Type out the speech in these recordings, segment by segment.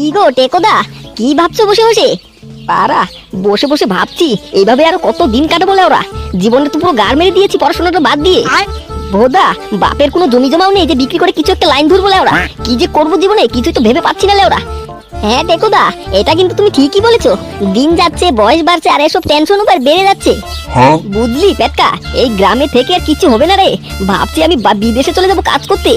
কি গো টেকোদা কি ভাবছ বসে বসে? পারা বসে বসে ভাবছি এইভাবে আর কত দিন কাটাবো ওরা? জীবনে তো পুরো গার মেরে দিয়েছি পড়াশোনাটা বাদ দিয়ে। ভোদা বাপের কোনো জমি জমাও নেই যে বিক্রি করে কিছু একটা লাইন ধরবো ওরা? কি যে করব জীবনে কিছুই তো ভেবে পাচ্ছি না ওরা। হ্যাঁ টেকোদা এটা কিন্তু তুমি ঠিকই বলেছ। দিন যাচ্ছে বয়স বাড়ছে আর এসব টেনশন উপর বেড়ে যাচ্ছে। হ্যাঁ? বুঝলি পেটকা এই গ্রামে থেকে আর কিছু হবে না রে। ভাবছি আমি বিদেশে চলে যাব কাজ করতে।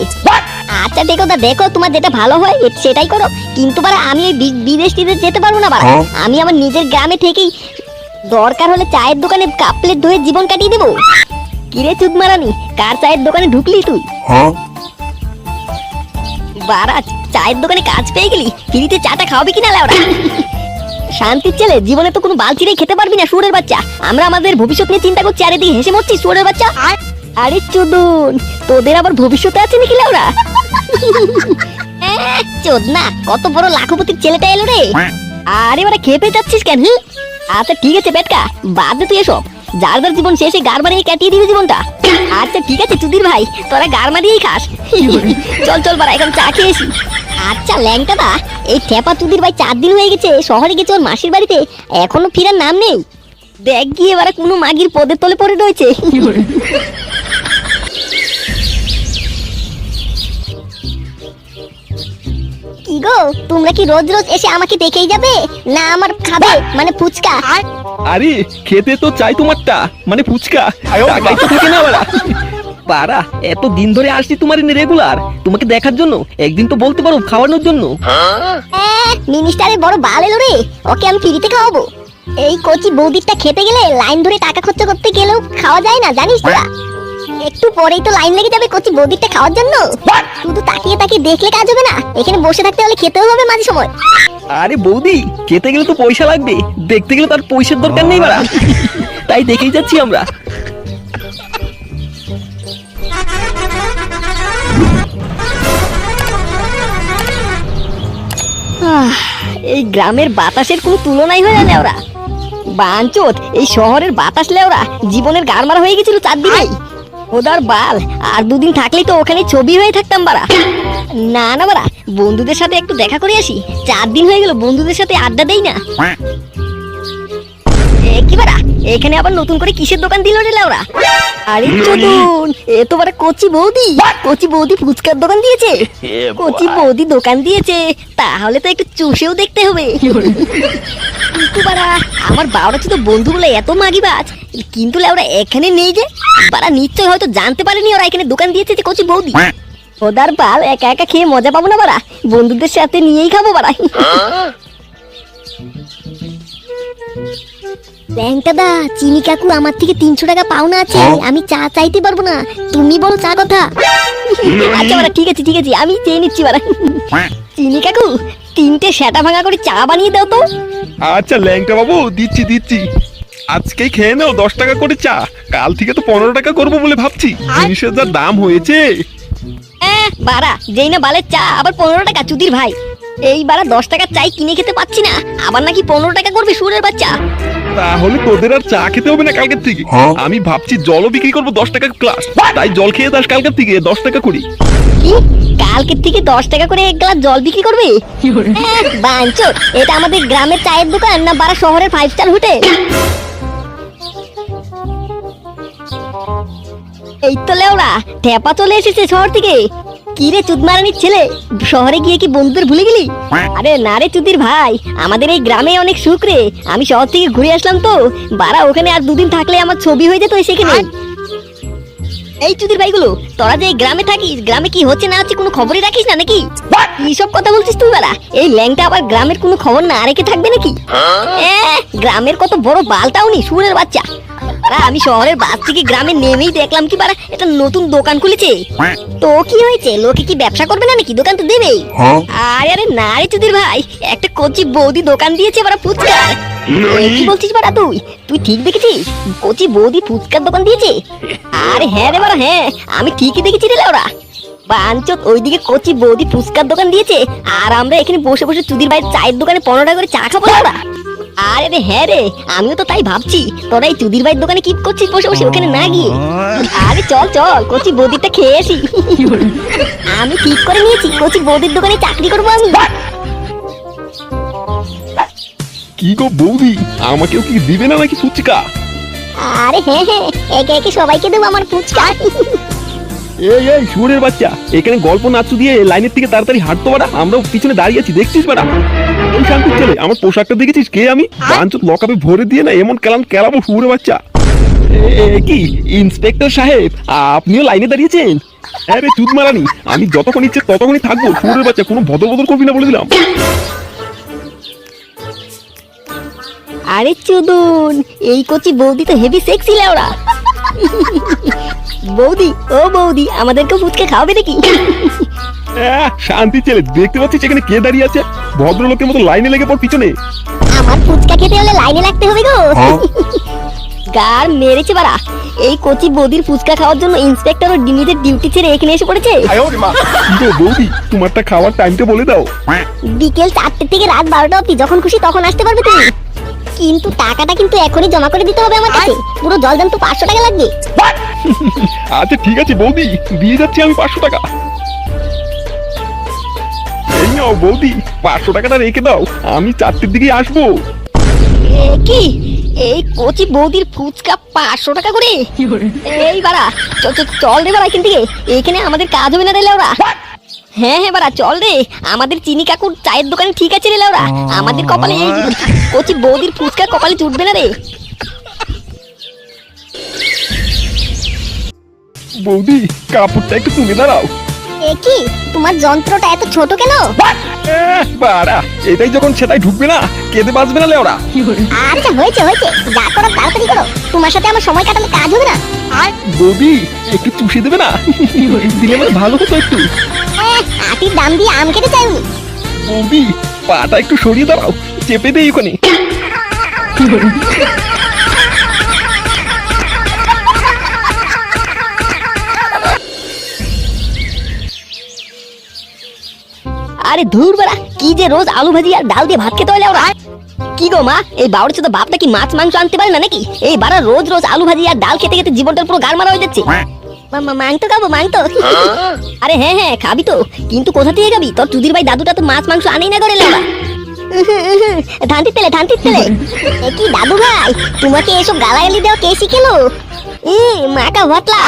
আচ্ছা দেখো দা দেখো তোমার যেটা ভালো হয় সেটাই করো। কিন্তু বারা আমি এই বিদেশ টিদেশ যেতে পারব না বারা হ্যাঁ। আমি আমার নিজের গ্রামে থেকেই দরকার হলে চায়ের দোকানে কাপ প্লেট ধুয়ে জীবন কাটিয়ে দেবো। কিরে চুদ মারানি কার চায়ের দোকানে ঢুকলি তুই? হ্যাঁ? বারা চায়ের দোকানে কাজ পেয়ে গেলি? ফ্রিতে চাটা খাওয়াবে কিনা লাউরা শান্তির ছেলে জীবনে তো কোনো বালতিরেই খেতে পারবি না সুরের বাচ্চা। আমরা আমাদের ভবিষ্যৎ নিয়ে চিন্তা করছি আর এদিকে হেসে মরছি সুরের বাচ্চা? আরে চোদন তোদের আবার ভবিষ্যতে আছে নাকি লাউরা চোদ না কত বড় লাখপতির ছেলেটা এলো রে। আরে ওরা খেপে যাচ্ছিস কেন আচ্ছা ঠিক আছে পেটকা বাদ দে তুই এসব। যার যার জীবন শেষে গার কাটিয়ে দিবি জীবনটা। আচ্ছা ঠিক আছে, চুদির ভাই, তোরা গার মারিয়েই খাস। চল চল বারা এখন চা খেয়েছি। আচ্ছা ল্যাংটা দা, এই ঠেপা চুদির ভাই চার দিন হয়ে গেছে, শহরে গেছে ওর মাসির বাড়িতে, এখনও ফিরার নাম নেই। দেখ গিয়ে এবারে কোনো মাগির পদের তলে পড়ে রয়েছে। গো তোমরা কি রোজ রোজ এসে আমাকে দেখেই যাবে? না আমার খাবে মানে ফুচকা। আরে খেতে তো চাই তোমারটা মানে ফুচকা। টাকাই তো থাকে না বাড়া পারা এত দিন ধরে আসছি তোমার রেগুলার। তোমাকে দেখার জন্য একদিন তো বলতে পারো খাওয়ানোর জন্য। মিনিস্টারের বড় বাল এলো রে। ওকে আমি ফ্রিতে খাওয়াবো। এই কচি বৌদিরটা খেতে গেলে লাইন ধরে টাকা খরচ করতে গেলেও খাওয়া যায় না জানিস তোরা একটু পরেই তো লাইন লেগে যাবে কচি বৌদিরটা খাওয়ার জন্য। শুধু তাকিয়ে তাকিয়ে দেখলে কাজ হবে না এখানে বসে থাকতে হলে খেতেও হবে মাঝে সময়। আরে বৌদি খেতে গেলে তো পয়সা লাগবে দেখতে গেলে তার পয়সার দরকার নেই বাড়া। তাই দেখেই যাচ্ছি আমরা। আহ, এই গ্রামের বাতাসের কোনো তুলনাই হয় না ওরা। বাঞ্চোত এই শহরের বাতাস লেওরা জীবনের গারমারা হয়ে গেছিল চার দিনেই ওদার বাল আর দুদিন থাকলেই তো ওখানে ছবি হয়ে থাকতাম বাড়া। না না বাড়া বন্ধুদের সাথে একটু দেখা করে আসি। চার দিন হয়ে গেল বন্ধুদের সাথে আড্ডা দেই না। কি বারা এখানে আবার নতুন করে কিসের দোকান দিল রে লাউরা? আরে চতুন এ তো বারা কচি বৌদি। কচি বৌদি ফুচকার দোকান দিয়েছে। কচি বৌদি দোকান দিয়েছে। তাহলে তো একটু চুষেও দেখতে হবে। কিন্তু বারা আমার বাবারা তো বন্ধু বলে এত মাগিবাজ কিন্তু লাউরা এখানে নেই যে। বারা নিশ্চয় হয়তো জানতে পারেনি ওরা এখানে দোকান দিয়েছে যে কচি বৌদি। ওদার পাল একা একা খেয়ে মজা পাবো না বারা বন্ধুদের সাথে নিয়েই খাব বারা দা চিনি কাকু আমার থেকে তিনশো টাকা পাওনা আছে। আমি চা চাইতে পারব না। তুমি বলো চা কথা। আচ্ছা বারা ঠিক আছে ঠিক আছে আমি চেয়ে নিচ্ছি বারা চিনি কাকু তিনটে সেটা ভাঙা করে চা বানিয়ে দাও তো। আচ্ছা ল্যাংটা বাবু দিচ্ছি দিচ্ছি। আজকেই খেয়ে নাও দশ টাকা করে চা। কাল থেকে তো পনেরো টাকা করব বলে ভাবছি। জিনিসের যা দাম হয়েছে। বারা যেই না বালের চা আবার পনেরো টাকা চুদির ভাই। এই বারা দশ টাকার চাই কিনে খেতে পাচ্ছি না। আবার নাকি পনেরো টাকা করবে সুরের বাচ্চা। তাহলে তোদের আর চা খেতে হবে না কালকের থেকে। আমি ভাবছি জলও বিক্রি করব দশ টাকা ক্লাস তাই জল খেয়ে দাস কালকের থেকে দশ টাকা করি। কি? কালকের থেকে দশ টাকা করে এক গ্লাস জল বিক্রি করবে? এহ, বাঞ্চোত এটা আমাদের গ্রামের চায়ের দোকান না বারা শহরের ফাইভ স্টার হোটেল এই তো লেওরা ঠেপা চলে এসেছে শহর থেকে। কি রে চুদমারানির ছেলে? শহরে গিয়ে কি বন্ধুদের ভুলে গেলি? আরে না রে চুদির ভাই আমাদের এই গ্রামে অনেক সুখ রে। আমি শহর থেকে ঘুরে আসলাম তো। বারা ওখানে আর দুদিন থাকলে আমার ছবি হয়ে যেত সেখানে। এই চুদির ভাইগুলো তোরা যে গ্রামে থাকিস গ্রামে কি হচ্ছে না হচ্ছে কোনো খবরই রাখিস না নাকি? কি সব কথা বলছিস তুই বারা এই ল্যাংটা আবার গ্রামের কোনো খবর না রেখে থাকবে নাকি? এ, গ্রামের কত বড় বালটাও নি সুরের বাচ্চা। আমি শহরের বাস থেকে গ্রামে নেমেই দেখলাম কি বারা এটা নতুন দোকান খুলেছে। তো কি হয়েছে? লোকে কি ব্যবসা করবে না নাকি দোকান তো দেবেই? আরে আরে না রে চুদির ভাই একটা কচি বৌদি দোকান দিয়েছে বারা ফুচকার। কি বলছিস বারা তুই? তুই ঠিক দেখেছিস? কচি বৌদি ফুচকার দোকান দিয়েছে? আরে হ্যাঁ রে বারা হ্যাঁ আমি ঠিকই দেখেছি রে ওরা বাঞ্চত ওইদিকে কচি বৌদি ফুচকার দোকান দিয়েছে আর আমরা এখানে বসে বসে চুদির ভাই চায়ের দোকানে পনেরো টাকা করে চা খাব না আরে রে হ্যাঁ রে আমিও তো তাই ভাবছি। তোরা এই চুদির ভাইয়ের দোকানে কি করছিস বসে বসে ওখানে না গিয়ে। আরে চল চল কচি বৌদিটা খেয়ে আসি। আমি ঠিক করে নিয়েছি কচি বৌদির দোকানে চাকরি করব আমি। কি গো বৌদি আমাকেও কি দিবে না নাকি ফুচকা? আরে হ্যাঁ হ্যাঁ একে একে সবাইকে দেবো আমার ফুচকা। এই এই সুরের বাচ্চা এখানে গল্প নাচু দিয়ে লাইনের থেকে তাড়াতাড়ি হাঁটতো বাড়া আমরাও পিছনে দাঁড়িয়ে আছি দেখছিস বাড়া? এই শান্তির ছেলে, আমার পোশাকটা দেখেছিস? কে আমি? পাঞ্চত লকাপে ভরে দিয়ে না এমন কেলাম কেলাবো সুরের বাচ্চা। কি? ইন্সপেক্টর সাহেব, আপনিও লাইনে দাঁড়িয়েছেন? আরে চুদ মারানি আমি যতক্ষণ ইচ্ছে ততক্ষণই থাকব সুরের বাচ্চা, কোনো বদল বদল করবি না বলে দিলাম আরে চুদুন, এই কচি বৌদি তো হেভি সেক্সি লেওরা বৌদি, ও বৌদি আমাদেরকে ফুচকা খাওয়াবে নাকি? শান্তি ছেলে দেখতে পাচ্ছিস এখানে কে দাঁড়িয়ে আছে? ভদ্রলোকের মতো লাইনে লেগে পর পিছনে। আমার ফুচকা খেতে হলে লাইনে লাগতে হবে গো। গার মেরেছে বাড়া। এই কচি বৌদির ফুচকা খাওয়ার জন্য ইন্সপেক্টর ও নিজের ডিউটি ছেড়ে এখানে এসে পড়েছে। গো বৌদি তোমারটা খাওয়ার টাইমটা বলে দাও। বিকেল চারটে থেকে রাত বারোটা অব্দি যখন খুশি তখন আসতে পারবে তুমি। কিন্তু টাকাটা কিন্তু এখনই জমা করে দিতে হবে আমার কাছে। পুরো জল দাম তো পাঁচশো টাকা লাগবে। আচ্ছা ঠিক আছে বৌদি দিয়ে যাচ্ছি আমি পাঁচশো টাকা। নাও বৌদি পাঁচশো টাকাটা রেখে দাও আমি চারটের দিকে আসব। এ কি? এই কচি বৌদির ফুচকা পাঁচশো টাকা করে? এই বাড়া চ- চ- চল রে বাড়া এখান থেকে এখানে আমাদের কাজ হবে না রে লেওরা। হ্যাঁ হ্যাঁ বাড়া চল রে আমাদের চিনি কাকুর চায়ের দোকানে ঠিক আছে রে লেওরা আমাদের কপালে এই কচি বৌদির ফুচকা কপালে জুটবে না রে। বৌদি কাপড়টা একটু তুলে দাঁড়াও। কি? তোমার যন্ত্রটা এত ছোট কেন? আহ, বাড়া এটাই যখন সেটাই ঢুকবে না কেঁদে বাঁচবে না লেওরা। আচ্ছা হয়েছে হয়েছে। যা করো তাড়াতাড়ি করো। তোমার সাথে আমার সময় কাটালে কাজ হবে না। বৌদি একটু চুষে দেবে না? দিলে মানে ভালো হতো একটু। আটির দাম দিয়ে আম কেটে চাইনি। বৌদি পাটা একটু সরিয়ে দাঁড়াও চেপে দেই ওখানে। আরে ধুর বেড়া কি যে রোজ আলু ভাজি আর ডাল দিয়ে ভাত খেতে হলে ওরা। কি গো মা, এই বাউড়ি চোদা বাপটা কি মাছ মাংস আনতে পারে না নাকি? এই বারা রোজ রোজ আলু ভাজি আর ডাল খেতে খেতে জীবনটা পুরো গার মারা হয়ে যাচ্ছে। মা- মা- মাংস খাব, মাংস। আরে হ্যাঁ হ্যাঁ খাবি তো। কিন্তু কোথা থেকে খাবি? তোর চুদির ভাই দাদুটা তো মাছ মাংস আনেই না করে লেবা ধানটির তেলে ধানটির তেলে। কি দাদু ভাই, তোমাকে এসব গালাগালি দেওয়া কে শিখেলো? এ মাকা ভটলা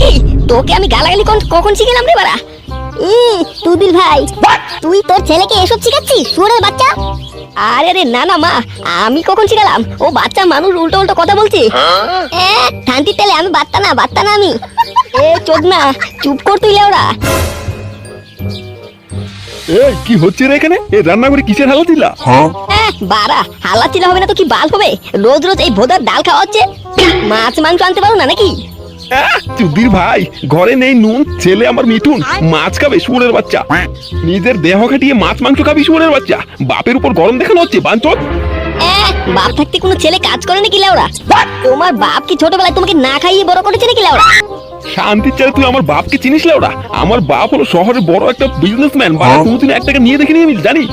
কি, তোকে আমি গালাগালি কখন শিখেলাম রে বাড়া? তুদিল ভাই তুই তোর ছেলেকে এসব শিখাচ্ছিস? সুরের বাচ্চা। আরে রে না না মা আমি কখন শিখালাম? ও বাচ্চা মানুষ উল্টো উল্টো কথা বলছে। ঠান্তির তেলে আমি বাত্তা না বাত্তা না আমি। এ চোদ না চুপ কর তুই ওরা এ কি হচ্ছে রে এখানে? এ রান্না করে কিসের হালা দিলা? বারা হাল্লা চিলা হবে না তো কি বাল হবে? রোজ রোজ এই ভোদার ডাল খাওয়া হচ্ছে। মাছ মাংস আনতে পারো না নাকি? চুদির ভাই ঘরে নেই নুন ছেলে আমার মিঠুন মাছ খাবে শুয়োরের বাচ্চা। নিজের দেহ খাটিয়ে মাছ মাংস খাবি শুয়োরের বাচ্চা। বাপের উপর গরম দেখানো হচ্ছে বাঞ্চত বাপ থাকতে কোনো ছেলে কাজ করে নাকি লেওরা তোমার বাপ কি ছোটবেলায় তোমাকে না খাইয়ে বড় করেছে নাকি লেওরা শান্তির চালে তুই আমার বাপকে চিনিস ওরা আমার বাপ হলো শহরের বড় একটা বিজনেসম্যান বা কোনোদিন এক টাকা নিয়ে দেখিনি আমি জানিস?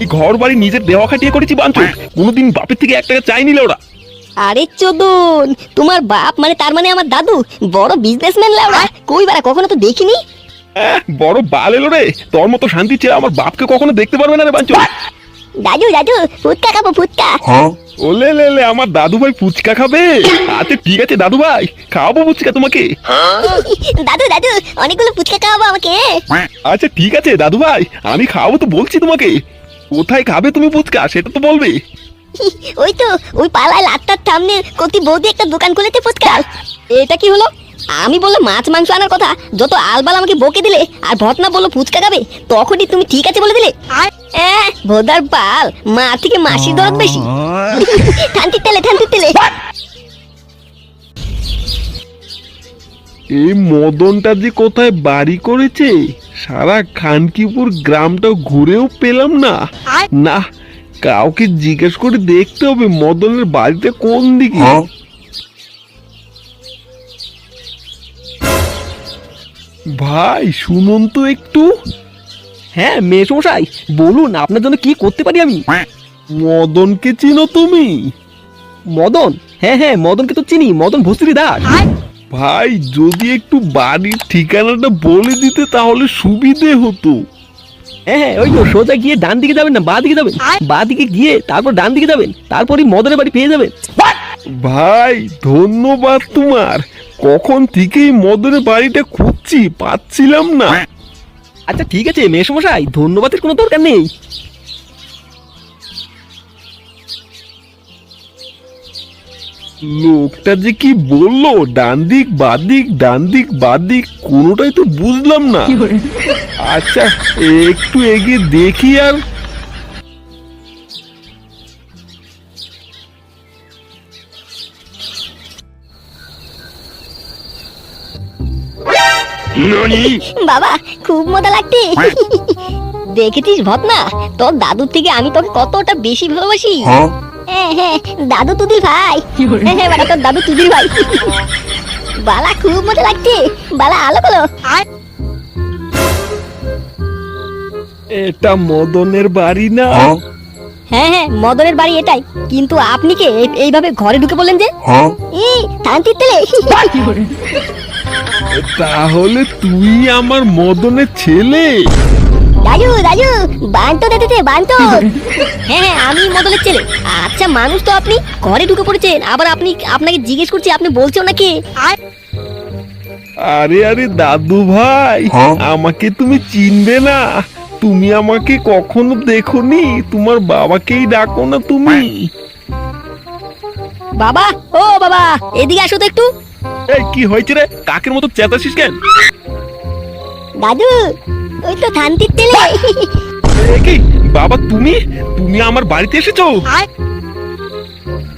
এই ঘর বাড়ি নিজের দেহ খাটিয়ে করেছি বাঞ্চত কোনোদিন বাপের থেকে এক টাকা চাইনি ওরা আরে চোদন তোমার বাপ মানে তার মানে আমার দাদু? বড় বিজনেসম্যান লেওরা কই বারা কখনো তো দেখিনি? বড় বাল এলো রে। তোর মতো শান্তি ছেলে আমার বাপকে কখনো দেখতে পারবে না রে বাঞ্চত দাদু দাদু ফুচকা খাব ফুচকা। ওলে লে লে আমার দাদু ভাই ফুচকা খাবে। আচ্ছা ঠিক আছে দাদু ভাই খাওয়াবো ফুচকা তোমাকে। দাদু দাদু অনেকগুলো ফুচকা খাওয়াবো আমাকে। আচ্ছা ঠিক আছে দাদু ভাই আমি খাওয়াবো তো বলছি তোমাকে। কোথায় খাবে তুমি ফুচকা সেটা তো বলবে। ওই তো ওই পালায় লাটটার সামনে কতি বৌদি একটা দোকান খুলেছে ফুচকার এটা কি হলো? আমি বললাম মাছ মাংস আনার কথা যত আলবাল আমাকে বকে দিলে আর ভটনা বলল ফুচকা খাবে তখনই তুমি ঠিক আছে বলে দিলে। আহ, ভোদার পাল মা থেকে মাসির দরদ বেশি। ঠান্তির তেলে ঠান্তির তেলে। এই মদনটা যে কোথায় বাড়ি করেছে সারা খানকিপুর গ্রামটা ঘুরেও পেলাম না। না কাউকে জিজ্ঞেস করে দেখতে হবে মদনের বাড়িতে কোন দিকে। ভাই শুনুন তো একটু। হ্যাঁ মেসমশাই বলুন আপনার জন্য কি করতে পারি আমি? মদনকে চিনো তুমি? মদন? হ্যাঁ হ্যাঁ মদনকে তো চিনি মদন ভস্ত্রী দাস ভাই যদি একটু বাড়ির ঠিকানাটা বলে দিতে তাহলে সুবিধে হতো। হ্যাঁ হ্যাঁ ওই তো সোজা গিয়ে ডান দিকে যাবেন না বা দিকে যাবেন। বা দিকে গিয়ে তারপর ডান দিকে যাবেন তারপরই মদনের বাড়ি পেয়ে যাবেন। ভাই ধন্যবাদ তোমার। কখন থেকেই মদনের বাড়িটা খুঁজছি পাচ্ছিলাম না। আচ্ছা ঠিক আছে মেসমশাই ধন্যবাদের কোনো দরকার নেই। লোকটা যে কি বলল? ডান দিক বাদিক ডান দিক বাদিক কোনোটাই তো বুঝলাম না। আচ্ছা একটু এগিয়ে দেখি আর। বাবা খুব মজা লাগছে। দেখেছিস ভতনা তোর দাদুর থেকে আমি তোকে কতটা বেশি ভালোবাসি। হ্যাঁ হ্যাঁ? দাদু তুদির ভাই। হ্যাঁ হ্যাঁ তোর দাদু তুদির ভাই। বালা খুব মজা লাগছে। বালা আলো বলো। এটা মদনের বাড়ি না? হ্যাঁ। হ্যাঁ মদনের বাড়ি এটাই। কিন্তু আপনি কে? এইভাবে ঘরে ঢুকে বললেন যে? এই তেলে। তাহলে তুই আমার মদনের ছেলে? রাজু রাজু হ্যাঁ হ্যাঁ আমি মদনের ছেলে। আচ্ছা মানুষ তো আপনি ঘরে ঢুকে পড়েছেন। আবার আপনি আপনাকে জিজ্ঞেস করছি আপনি বলছেন নাকি? আরে আরে দাদু ভাই আমাকে তুমি চিনবে না। তুমি আমাকে কখনো দেখোনি। তোমার বাবাকেই ডাকো না তুমি। বাবা ও বাবা এদিকে আসো তো একটু। এই কি হয়েছে রে? কাকের মতো চেতাছিস কেন? দাদু ওই তো শান্তির তেলে। এ কি বাবা তুমি? তুমি আমার বাড়িতে এসেছ?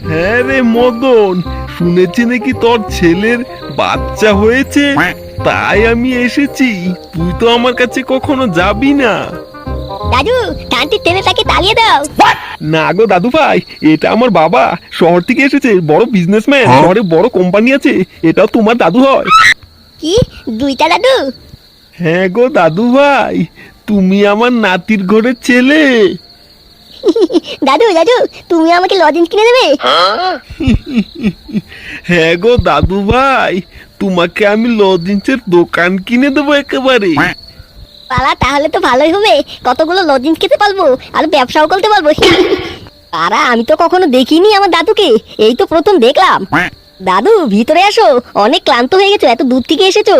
হ্যাঁ রে মদন শুনেছি নাকি তোর ছেলের বাচ্চা হয়েছে। তাই আমি এসেছি। তুই তো আমার কাছে কখনো যাবি না। দাদু শান্তির তেলেটাকে তাড়িয়ে দাও। না গো দাদু ভাই এটা আমার বাবা। শহর থেকে এসেছে বড় বিজনেসম্যান শহরে বড় কোম্পানি আছে এটাও তোমার দাদু হয়। কি? দুইটা দাদু? হ্যাঁ গো দাদু ভাই তুমি আমার নাতির ঘরের ছেলে। দাদু দাদু তুমি আমাকে লজেন্স কিনে দেবে? হ্যাঁ গো দাদু ভাই তোমাকে আমি লজিন্সের দোকান কিনে দেবো একেবারে। পালা তাহলে তো ভালোই হবে। কতগুলো লজেন্স খেতে পারব? আর ব্যবসাও করতে পারব। পারা আমি তো কখনো দেখিনি আমার দাদুকে। এই তো প্রথম দেখলাম। দাদু ভিতরে আসো। অনেক ক্লান্ত হয়ে গেছো এত দূর থেকে এসেছ।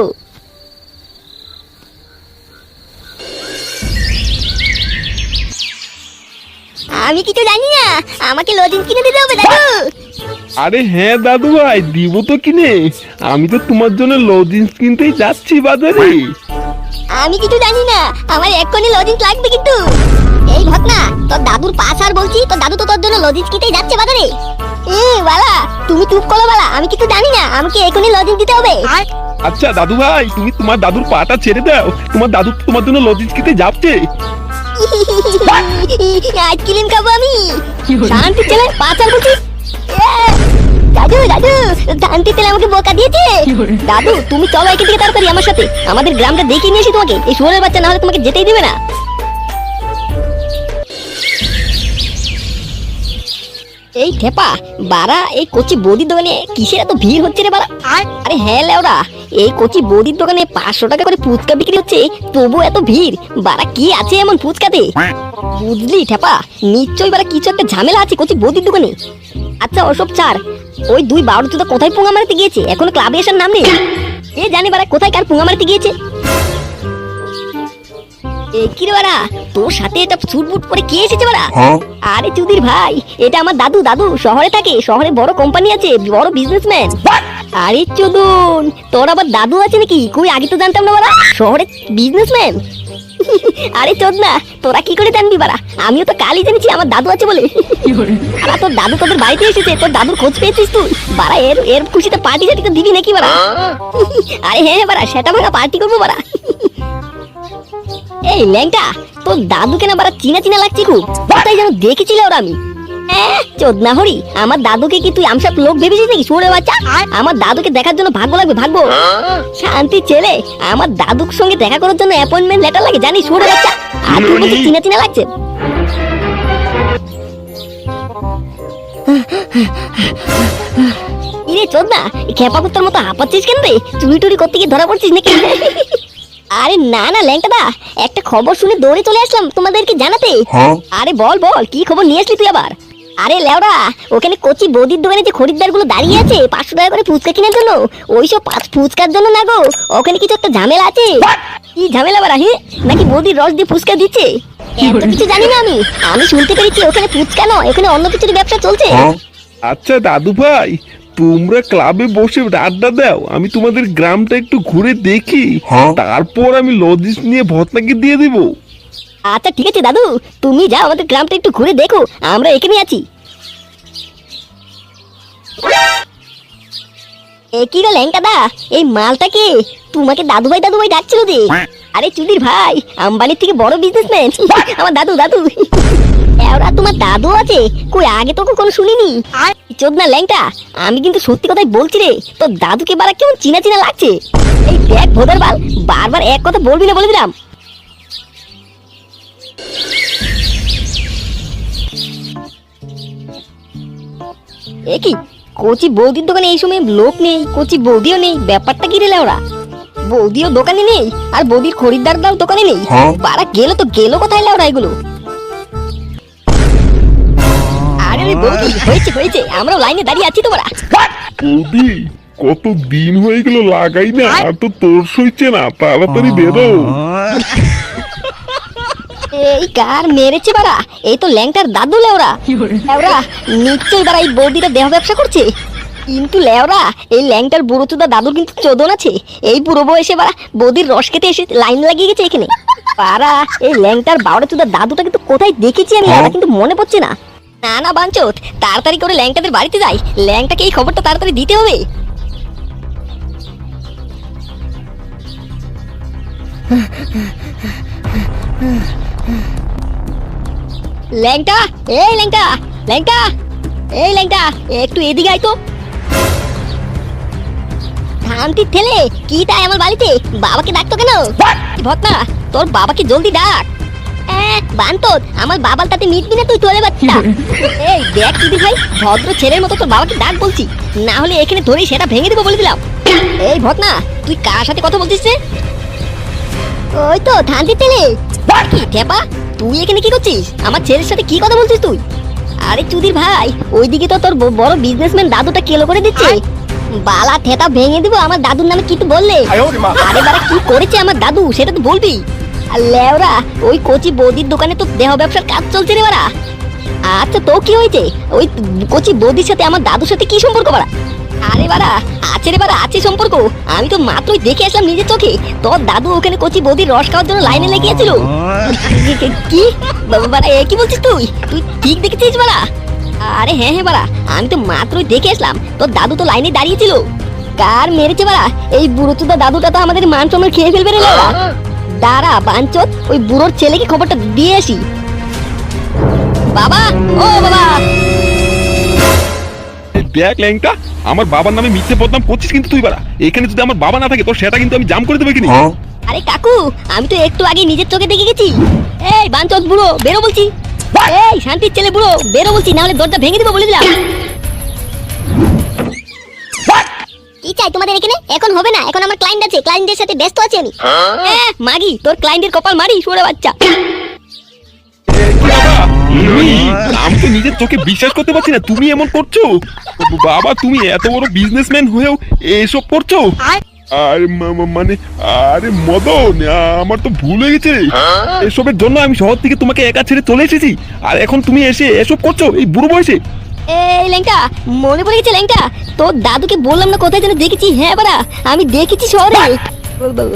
আমি কিছু জানি না। আমাকে লজেন্স কিনে দিতে হবে দাদু। আরে হ্যাঁ দাদু ভাই দিব তো কিনে। আমি তো তোমার জন্য লজিন্স কিনতেই যাচ্ছি বাজারে। আমি কিছু জানি না। আমার এক্ষুনি লজিন্স লাগবে কিন্তু। এই ঘটনা তোর দাদুর পাশ আর বলছি তোর দাদু তো তোর জন্য লজিন্স কিনতেই যাচ্ছে বাজারে। এ বালা তুমি চুপ করো বালা। আমি কিছু জানি না। আমাকে এক্ষুনি লজিন্স দিতে হবে। আচ্ছা দাদু ভাই তুমি তোমার দাদুর পাটা ছেড়ে দাও। তোমার দাদু তোমার জন্য লজিন্স কিনতে যাচ্ছে। আইসক্রিম খাব আমি। শান্তি ছেলে পাঁচ আর দাদু দাদু শান্তি তেলে আমাকে বোকা দিয়েছে। দাদু তুমি চলো এখান থেকে তাড়াতাড়ি আমার সাথে। আমাদের গ্রামটা দেখিয়ে নিয়ে আসি তোমাকে। এই শুয়োরের বাচ্চা না হলে তোমাকে যেতেই দিবে না। এই ঠেপা বারা এই কচি বৌদির দোকানে কিসের এত ভিড় হচ্ছে রে বারা আরে হ্যাঁ লেওরা এই কচি বৌদির দোকানে পাঁচশো টাকা করে ফুচকা বিক্রি হচ্ছে তবু এত ভিড়। বাড়া, কি আছে এমন ফুচকাতে? বুঝলি ঠেপা, নিশ্চয়ই বারা কিছু একটা ঝামেলা আছে কচি বৌদির দোকানে। আচ্ছা ওসব ছাড় ওই দুই বারো তো কোথায় পোঙা মারতে গিয়েছে? এখনও ক্লাবে আসার নাম নেই? এ জানি বাড়া কোথায় কার পোঙা মারতে গিয়েছে? এ কি রে বাড়া? তোর সাথে এটা সুট বুট পরে কে এসেছে বাড়া? আরে চুদির ভাই এটা আমার দাদু দাদু শহরে থাকে শহরে বড় কোম্পানি আছে বড় বিজনেসম্যান আরে চোদন তোর আবার দাদু আছে নাকি? কই আগে তো জানতাম না বাড়া। শহরে বিজনেসম্যান আরে চোদ না তোরা কি করে জানবি বাড়া? আমিও তো কালই জেনেছি আমার দাদু আছে বলে। আর তোর দাদু তোদের বাড়িতে এসেছে তোর দাদুর খোঁজ পেয়েছিস তুই? বাড়া এর এর খুশিতে পার্টি সার্টি তো দিবি নাকি বাড়া? আরে হ্যাঁ হ্যাঁ বাড়া সেটা ভাঙা পার্টি করব বাড়া। এই, ল্যাংটা, তোর দাদুকে না বারা চিনা চিনা লাগছে খুব। কোথায় যেন দেখেছিল ওরা আমি। চোদনা হরি আমার দাদুকে কি তুই আমসব লোক ভেবেছিস নাকি? শুনে বাচ্চা, আমার দাদুকে দেখার জন্য ভাগ্য লাগবে, ভাগ্য। শান্তি ছেলে, আমার দাদুর সঙ্গে দেখা করার জন্য অ্যাপয়েন্টমেন্ট লেটার লাগে, জানিস? শুনে বাচ্চা, আর তুই বলছিস চিনা চিনা লাগছে? ইরে চোদনা খেপা কুত্তার মতো হাঁপাচ্ছিস কেন রে? চুরি টুরি করতে গিয়ে ধরা পড়ছিস নাকি? আরে না না ল্যাংটা দা একটা খবর শুনে দৌড়ে চলে আসলাম তোমাদেরকে জানাতে। আরে বল বল কি খবর নিয়ে আসলি তুই আবার? আরে লেওরা ওখানে কচি বৌদির দোকানে যে খরিদ্দারগুলো দাঁড়িয়ে আছে পাঁচশো টাকা করে ফুচকা কেনার জন্য ওইসব পাঁচ ফুচকার জন্য না গো ওখানে কিছু একটা ঝামেলা আছে। কি ঝামেলা বাড়া হে? নাকি বৌদির রস দিয়ে ফুচকা দিচ্ছে? এত কিছু জানি না আমি। আমি শুনতে পেরেছি ওখানে ফুচকা নয় ওখানে অন্য কিছুর ব্যবসা চলছে। আচ্ছা দাদু ভাই তোমরা ক্লাবে বসে আড্ডা দাও আমি তোমাদের গ্রামটা একটু ঘুরে দেখি। তারপর আমি লজিস্ট নিয়ে ভত্নাকে দিয়ে দিব। আচ্ছা ঠিক আছে দাদু। তুমি যাও আমাদের গ্রামটা একটু ঘুরে দেখো। আমরা এখানে আছি। এ কি গো ল্যাংটা দা? এই মালটা কে? তোমাকে দাদু ভাই দাদু ভাই ডাকছিল যে। আরে চুদির ভাই আম্বানির থেকে বড় বিজনেসম্যান আমার দাদু দাদু। এওরা তোমার দাদু আছে। কই আগে তো কখনো শুনিনি? চোদনা ল্যাংটা আমি কিন্তু সত্যি কথাই বলছি রে তোর দাদুকে বারা কেমন চিনা চিনা লাগছে? এই দেখ ভোদার বাল বারবার এক কথা বলবি না বলে দিলাম। এ কি কচি বৌদির দোকানে এই সময় লোক নেই কচি বৌদিও নেই ব্যাপারটা কি রে ওরা বৌদিও দোকানে নেই আর বৌদির খরিদ্দাররাও দোকানে নেই। পাড়া গেল তো গেল কোথায় লাউরা এগুলো? আরে বৌদি হয়েছে হয়েছে আমরাও লাইনে দাঁড়িয়ে আছি তো বাড়া বৌদি কত দিন হয়ে গেল লাগাই না আর তো তোর সইছে না তাড়াতাড়ি বেরো। এই কার মেরেছে বাড়া? এই তো ল্যাংটার দাদু লেওরা। লেওরা নিশ্চয়ই বাড়া এই বৌদিটা দেহ ব্যবসা করছে। কিন্তু লেওরা এই ল্যাংটার বুড়ো চুদা দাদুর কিন্তু চোদন আছে। এই বুড়ো বয়সে বাড়া বৌদির রস খেতে এসে লাইন লাগিয়ে গেছে এখানে। পাড়া এই ল্যাংটার বারোটা চুদা দাদুটা কিন্তু কোথায় দেখেছি আমি লেওরা কিন্তু মনে পড়ছে না। না না বাঞ্চোত। তাড়াতাড়ি করে ল্যাংটাদের বাড়িতে যাই। ল্যাংটাকে এই খবরটা তাড়াতাড়ি দিতে হবে। ল্যাংটা এই ল্যাংটা ল্যাংটা এই ল্যাংটা একটু এদিকে আয় তো। শান্তি ঠেলে কি তাই আমার বাড়িতে? বাবাকে ডাকতো কেন? ভটনা তোর বাবাকে জলদি ডাক। বান্তত আমার বাবার তাতে মিটবি না তুই তোলে বাচ্চা। এই দেখ দিদি ভাই ভদ্র ছেলের মতো তোর বাবাকে ডাক বলছি। না হলে এখানে ধরেই সেটা ভেঙে দেবো বলে দিলাম। এই ভটনা তুই কার সাথে কথা বলছিস রে? ওই তো ধানটি তেলে কি ঠেপা? তুই এখানে কি করছিস? আমার ছেলের সাথে কি কথা বলছিস তুই? আরে চুদির ভাই ওইদিকে তো তোর বড় বিজনেসম্যান দাদুটা কেলো করে দিচ্ছে। বালা থেতা ভেঙে দিব আমার দাদুর নামে কি তো বললে? আরে বারা কি করেছে আমার দাদু সেটা তো বলবি। লেওরা, ওই কচি বৌদির দোকানে তো দেহ ব্যবসার কাজ চলছে রে বারা আচ্ছা তো কি হয়েছে? ওই কচি বৌদির সাথে আমার দাদুর সাথে কি সম্পর্ক বাড়া? আরে বাড়া, আছে রে বাড়া, আছে সম্পর্ক। আমি তো মাত্রই দেখে আসলাম নিজের চোখে। তোর দাদু ওখানে কচি বৌদির রস খাওয়ার জন্য লাইনে লেগেছিল। কি বাড়া কি বলছিস তুই? তুই ঠিক দেখেছিস বাড়া? আরে হ্যাঁ হ্যাঁ বাড়া, আমি তো মাত্রই দেখে আসলাম। তোর দাদু তো লাইনে দাঁড়িয়েছিল। কার মেরেছে বাড়া? এই বুড়ো দাদুটা তো আমাদের মান সম্মান খেয়ে ফেলবে রে বাড়া। দাঁড়া বাঞ্চত ওই বুড়োর ছেলেকে খবরটা দিয়ে আসি। বাবা ও বাবা। দেখ ল্যাংটা আমার বাবার নামে মিথ্যে বদনাম করছিস কিন্তু তুই বাড়া। এখানে যদি আমার বাবা না থাকে তোর সেটা কিন্তু আমি জাম করে দেবো কিনি আরে কাকু আমি তো একটু আগে নিজের চোখে দেখে গেছি। এই বাঞ্চত বুড়ো বেরো বলছি। এই শান্তির ছেলে বুড়ো বেরো বলছি না হলে দরজা ভেঙে দিব বলে দিলাম। কি চাই তোমাদের এখানে? এখন হবে না এখন আমার ক্লায়েন্ট আছে ক্লায়েন্টের সাথে ব্যস্ত আছি আমি। হ্যাঁ? মাগি তোর ক্লায়েন্টের কপাল মারি শুয়ে বাচ্চা? আমি তো নিজের চোখে বিশ্বাস করতে পারছি না তুমি এমন করছ? বাবা তুমি এত বড় বিজনেসম্যান হয়েও এসব করছ? আরে? মা- মা- মানে আরে মদন আমার তো ভুল হয়ে গেছে। এসবের জন্য আমি শহর থেকে তোমাকে একা ছেড়ে চলে এসেছি। আর এখন তুমি এসে এসব করছ এই বুড়ো বয়সে? এই লেঙ্কা মনে পড়ে গেছে লেঙ্কা তোর দাদুকে বললাম না কোথায় যেন দেখেছি হ্যাঁ বাড়া, আমি দেখেছি শহরে।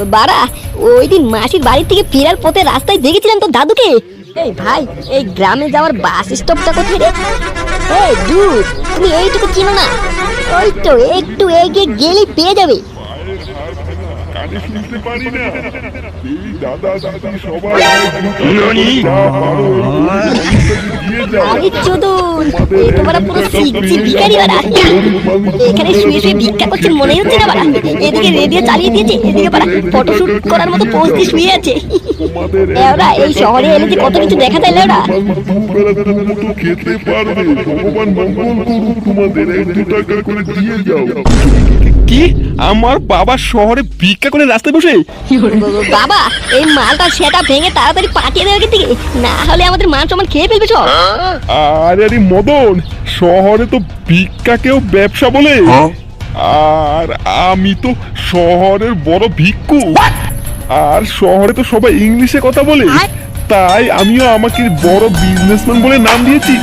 বাড়া, ওই দিন মাসির বাড়ি থেকে ফেরার পথে রাস্তায় দেখেছিলাম তোর দাদুকে। এই ভাই, এই গ্রামে যাওয়ার বাস স্টপটা কোথায় রে? এই, দূর, তুমি এইটুকু চিনো না। ওই তো, একটু এগিয়ে গেলেই পেয়ে যাবে। কানে শুনতে পারি না এই দাদা দাদি সবাই রেডিও চালিয়ে দিয়েছে, এদিকে বাড়া করার মতো পোজ দিয়ে শুয়ে আছে। এই শহরে কত কিছু দেখা যায় লেওরা। ভগবান মঙ্গল করুক, তোমাদের দু টাকা করে দিয়ে যাও। কি? আমার বাবা শহরে ভিক্ষা করে রাস্তায় বসে? বাবা এই মালটা সেটা ভেঙে তাড়াতাড়ি পাঠিয়ে দেবে থেকে। না হলে আমাদের মান সম্মান খেয়ে ফেলবে সব। আরে আরে মদন শহরে তো ভিক্ষাকেও ব্যবসা বলে। আর আমি তো শহরের বড় ভিক্ষু। আর শহরে তো সবাই ইংলিশে কথা বলে। তাই আমিও আমাকে বড় বিজনেসম্যান বলে নাম দিয়েছি।